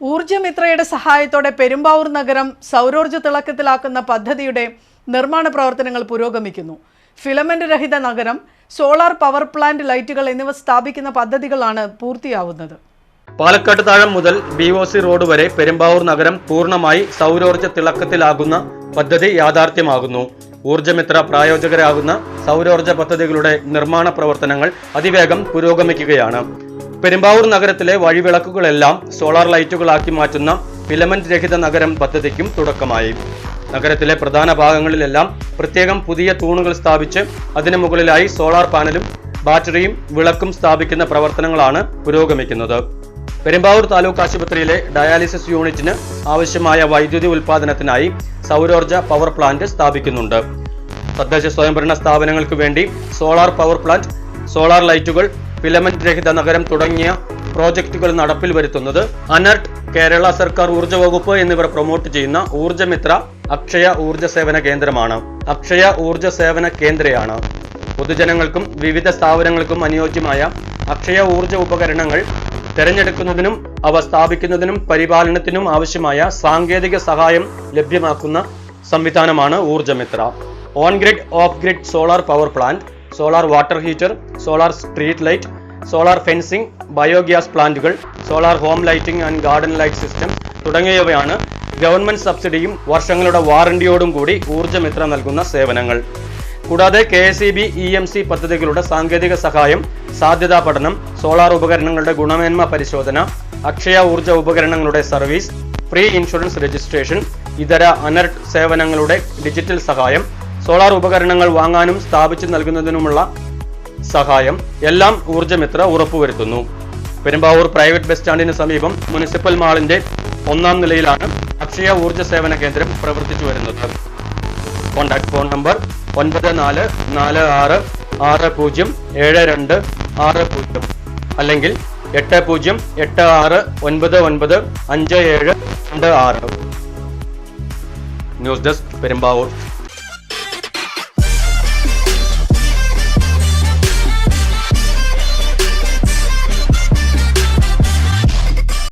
ഊർജമിത്രയുടെ സഹായത്തോടെ പെരുമ്പാവൂർ നഗരം സൗരോർജ തിളക്കത്തിലാക്കുന്ന പദ്ധതിയുടെ നിർമ്മാണ പ്രവർത്തനങ്ങൾ പുരോഗമിക്കുന്നു. ഫിലമെന്റ് രഹിത നഗരം സോളാർ പവർ പ്ലാന്റ് ലൈറ്റുകൾ എന്നിവ സ്ഥാപിക്കുന്ന പദ്ധതികളാണ് പൂർത്തിയാവുന്നത്. പാലക്കാട് താഴം മുതൽ ബി ഒ സി റോഡ് വരെ പെരുമ്പാവൂർ നഗരം പൂർണമായി സൗരോർജ തിളക്കത്തിലാകുന്ന പദ്ധതി യാഥാർത്ഥ്യമാകുന്നു. ഊർജമിത്ര പ്രായോജകരാകുന്ന സൗരോർജ പദ്ധതികളുടെ നിർമ്മാണ പ്രവർത്തനങ്ങൾ അതിവേഗം പുരോഗമിക്കുകയാണ്. പെരുമ്പാവൂർ നഗരത്തിലെ വഴിവിളക്കുകളെല്ലാം സോളാർ ലൈറ്റുകളാക്കി മാറ്റുന്ന ഫിലമെന്റ് രഹിത നഗരം പദ്ധതിക്കും തുടക്കമായി. നഗരത്തിലെ പ്രധാന ഭാഗങ്ങളിലെല്ലാം പ്രത്യേകം പുതിയ തൂണുകൾ സ്ഥാപിച്ച് അതിനു മുകളിലായി സോളാർ പാനലും ബാറ്ററിയും വിളക്കും സ്ഥാപിക്കുന്ന പ്രവർത്തനങ്ങളാണ് പുരോഗമിക്കുന്നത്. പെരുമ്പാവൂർ താലൂക്ക് ആശുപത്രിയിലെ ഡയാലിസിസ് യൂണിറ്റിന് ആവശ്യമായ വൈദ്യുതി ഉൽപാദനത്തിനായി സൗരോർജ പവർ പ്ലാന്റ് സ്ഥാപിക്കുന്നുണ്ട്. തദ്ദേശ സ്വയംഭരണ സ്ഥാപനങ്ങൾക്ക് വേണ്ടി സോളാർ പവർ പ്ലാന്റ് സോളാർ ലൈറ്റുകൾ ഫിലമെന്റ് രഹിത നഗരം തുടങ്ങിയ പ്രോജക്റ്റുകൾ നടപ്പിൽ വരുത്തുന്നത് അനർട്ട് കേരള സർക്കാർ ഊർജ വകുപ്പ് എന്നിവർ പ്രൊമോട്ട് ചെയ്യുന്ന ഊർജമിത്ര അക്ഷയ ഊർജ സേവന കേന്ദ്രമാണ്. അക്ഷയ ഊർജ സേവന കേന്ദ്രയാണ്. പൊതുജനങ്ങൾക്കും വിവിധ സ്ഥാപനങ്ങൾക്കും അനുയോജ്യമായ അക്ഷയ ഊർജ ഉപകരണങ്ങൾ തിരഞ്ഞെടുക്കുന്നതിനും അവ സ്ഥാപിക്കുന്നതിനും പരിപാലനത്തിനും ആവശ്യമായ സാങ്കേതിക സഹായം ലഭ്യമാക്കുന്ന സംവിധാനമാണ് Urjamithra. On grid off grid solar power plant solar water heater solar street light solar fencing biogas പ്ലാന്റുകൾ solar home lighting and garden light system തുടങ്ങിയവയാണ് ഗവൺമെന്റ് സബ്സിഡിയും വർഷങ്ങളുടെ വാറണ്ടിയോടും കൂടി ഊർജമിത്ര നൽകുന്ന സേവനങ്ങൾ. കൂടാതെ K S E B E M C പദ്ധതികളുടെ സാങ്കേതിക സഹായം സാധ്യതാ പഠനം സോളാർ ഉപകരണങ്ങളുടെ ഗുണമേന്മ പരിശോധന അക്ഷയ ഊർജ ഉപകരണങ്ങളുടെ സർവീസ് ഫ്രീ ഇൻഷുറൻസ് രജിസ്ട്രേഷൻ ഇതര അനർട്ട് സേവനങ്ങളുടെ ഡിജിറ്റൽ സഹായം സോളാർ ഉപകരണങ്ങൾ വാങ്ങാനും സ്ഥാപിച്ചു നൽകുന്നതിനുമുള്ള സഹായം. എല്ലാം ഊർജമിത്ര ഉറപ്പുവരുത്തുന്നു. പെരുമ്പാവൂർ പ്രൈവറ്റ് ബസ് സ്റ്റാൻഡിന് സമീപം മുനിസിപ്പൽ മാളിന്റെ ഒന്നാം നിലയിലാണ് അക്ഷയ ഊർജ സേവന കേന്ദ്രം പ്രവർത്തിച്ചു വരുന്നത്. കോൺടാക്ട് ഫോൺ നമ്പർ ഒൻപത് നാല് നാല് ആറ് ആറ് പൂജ്യം ഏഴ് രണ്ട് ആറ് പൂജ്യം അല്ലെങ്കിൽ എട്ട് പൂജ്യം എട്ട് ആറ് ഒൻപത് ഒൻപത് അഞ്ച് ഏഴ് രണ്ട് ആറ്. News desk Perumbavoor.